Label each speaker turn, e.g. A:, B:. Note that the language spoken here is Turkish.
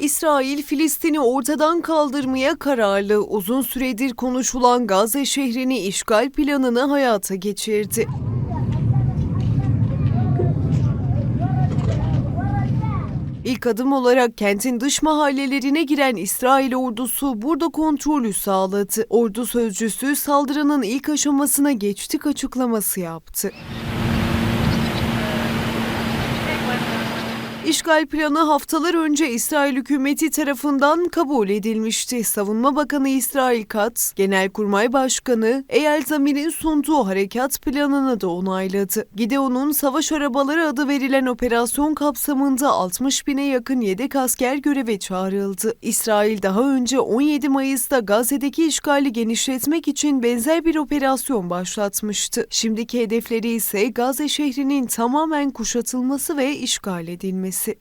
A: İsrail, Filistin'i ortadan kaldırmaya kararlı. Uzun süredir konuşulan Gazze şehrini işgal planını hayata geçirdi. İlk adım olarak kentin dış mahallelerine giren İsrail ordusu burada kontrolü sağladı. Ordu sözcüsü saldırının ilk aşamasına geçtik açıklaması yaptı. İşgal planı haftalar önce İsrail hükümeti tarafından kabul edilmişti. Savunma Bakanı İsrail Katz, Genelkurmay Başkanı Eyal Zamir'in sunduğu harekat planını da onayladı. Gideon'un savaş arabaları adı verilen operasyon kapsamında 60 bine yakın yedek asker göreve çağrıldı. İsrail daha önce 17 Mayıs'ta Gazze'deki işgali genişletmek için benzer bir operasyon başlatmıştı. Şimdiki hedefleri ise Gazze şehrinin tamamen kuşatılması ve işgal edilmesi. c'est